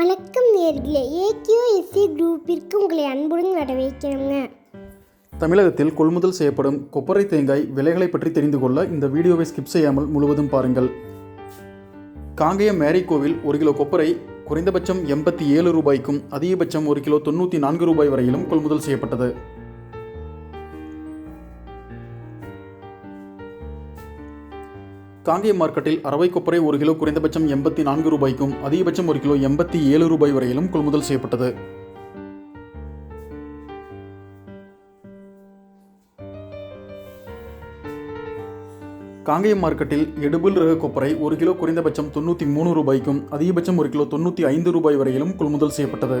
வணக்கம் நேர்களே. ஏகியூஎஸ்சி குரூப்பிற்கு உங்களை அன்புடன் வரவேற்கிறோங்க. தமிழகத்தில் கொள்முதல் செய்யப்படும் கொப்பரை தேங்காய் விலைகளை பற்றி தெரிந்து கொள்ள இந்த வீடியோவை ஸ்கிப் செய்யாமல் முழுவதும் பாருங்கள். காங்கேயம் மேரி கோவில் ஒரு கிலோ கொப்பரை குறைந்தபட்சம் எண்பத்தி ஏழு ரூபாய்க்கும் அதிகபட்சம் ஒரு கிலோ தொண்ணூற்றி நான்கு ரூபாய் வரையிலும் கொள்முதல் செய்யப்பட்டது. காங்கேயம் மார்க்கெட்டில் அரவை கொப்பரை ஒரு கிலோ குறைந்தபட்சம் எண்பத்தி நான்கு ரூபாய்க்கும் அதிகபட்சம் ஒரு கிலோ எண்பத்தி ஏழு ரூபாய் வரையிலும் கொள்முதல் செய்யப்பட்டது. காங்கேயம் மார்க்கெட்டில் எடுபில் ரக கொப்பரை ஒரு கிலோ குறைந்தபட்சம் தொண்ணூற்றி மூணு ரூபாய்க்கும் அதிகபட்சம் ஒரு கிலோ தொண்ணூற்றி ஐந்து ரூபாய் வரையிலும் கொள்முதல் செய்யப்பட்டது.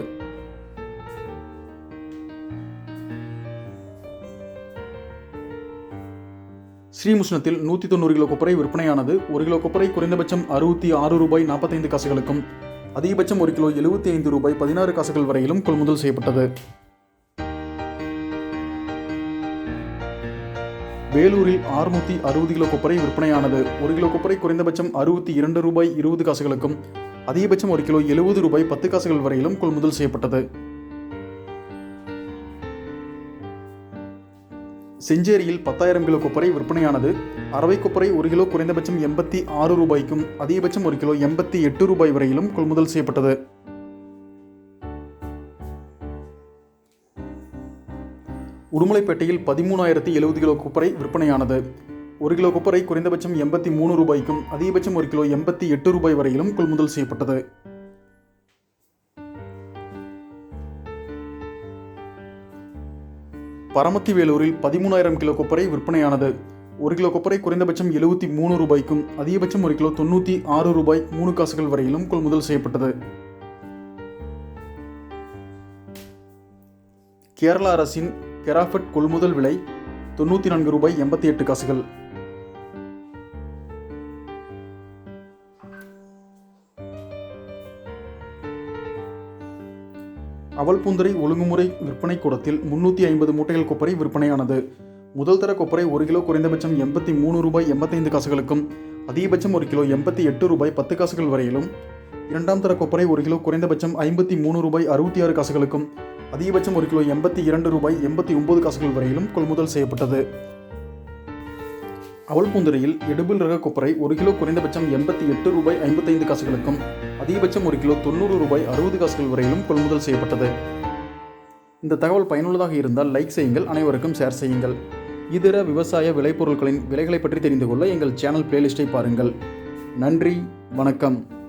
ஸ்ரீமுஷ்ணத்தில் நூற்றி தொண்ணூறு கிலோ கொப்பரை விற்பனையானது ஒரு கிலோ கொப்பரை குறைந்தபட்சம் அறுபத்தி ஆறு ரூபாய் நாற்பத்தைந்து காசுகளுக்கும் அதிகபட்சம் ஒரு கிலோ எழுபத்தி ஐந்து ரூபாய் பதினாறு காசுகள் வரையிலும் கொள்முதல் செய்யப்பட்டது. வேலூரில் அறுநூத்தி அறுபது கிலோ கொப்பரை விற்பனையானது ஒரு கிலோ கொப்பரை குறைந்தபட்சம் அறுபத்தி இரண்டு ரூபாய் இருபது காசுகளுக்கும் அதிகபட்சம் ஒரு கிலோ எழுபது ரூபாய் பத்து காசுகள் வரையிலும் கொள்முதல் செய்யப்பட்டது. செஞ்சேரியில் பத்தாயிரம் கிலோ கொப்பரை விற்பனையானது அரவை கொப்பரை ஒரு கிலோ குறைந்தபட்சம் எண்பத்தி ஆறு ரூபாய்க்கும் அதிகபட்சம் ஒரு கிலோ எண்பத்தி எட்டு ரூபாய் வரையிலும் கொள்முதல் செய்யப்பட்டது. உடுமலைப்பேட்டையில் பதிமூணாயிரத்தி எழுபது கிலோ கொப்பரை விற்பனையானது ஒரு கிலோ கொப்பரை குறைந்தபட்சம் எண்பத்தி மூணு ரூபாய்க்கும் அதிகபட்சம் ஒரு கிலோ எண்பத்தி எட்டு ரூபாய் வரையிலும் கொள்முதல் செய்யப்பட்டது. பரமத்தி வேலூரில் பதிமூணாயிரம் கிலோ கொப்பரை விற்பனையானது. ஒரு கிலோ கொப்பரை குறைந்தபட்சம் எழுபத்தி மூணு ரூபாய்க்கும் அதிகபட்சம் ஒரு கிலோ தொண்ணூற்றி ஆறு ரூபாய் மூணு காசுகள் வரையிலும் கொள்முதல் செய்யப்பட்டது. கேரள அரசின் கெராஃபட் கொள்முதல் விலை தொண்ணூற்றி நான்கு ரூபாய் எண்பத்தி எட்டு காசுகள். அவல்பூந்தரை ஒழுங்குமுறை விற்பனை கூடத்தில் முன்னூற்றி ஐம்பது மூட்டைகள் கொப்பரை விற்பனையானது. முதல் தர கொப்பரை ஒரு கிலோ குறைந்தபட்சம் எண்பத்தி மூணு ரூபாய் எண்பத்தைந்து காசுகளுக்கும் அதிகபட்சம் ஒரு கிலோ எண்பத்தி எட்டு ரூபாய் பத்து காசுகள் வரையிலும். இரண்டாம் தர கொப்பரை ஒரு கிலோ குறைந்தபட்சம் ஐம்பத்தி மூணு ரூபாய் அறுபத்தி ஆறு காசுகளுக்கும் அதிகபட்சம் ஒரு கிலோ எண்பத்தி இரண்டு ரூபாய் எண்பத்தி ஒன்பது காசுகள் வரையிலும் கொள்முதல் செய்யப்பட்டது. அவல்பூந்தரையில் எடுபில் ரக கொப்பரை ஒரு கிலோ குறைந்தபட்சம் எண்பத்தி எட்டு ரூபாய் ஐம்பத்தைந்து காசுகளுக்கும் அதிகபட்சம் ஒரு கிலோ தொண்ணூறு ரூபாய் அறுபது காசுகள் வரையிலும் கொள்முதல் செய்யப்பட்டது. இந்த தகவல் பயனுள்ளதாக இருந்தால் லைக் செய்யுங்கள் அனைவருக்கும் ஷேர் செய்யுங்கள். இதர விவசாய விளைபொருட்களின் விலைகளை பற்றி தெரிந்து கொள்ள எங்கள் சேனல் பிளேலிஸ்ட்டை பாருங்கள். நன்றி வணக்கம்.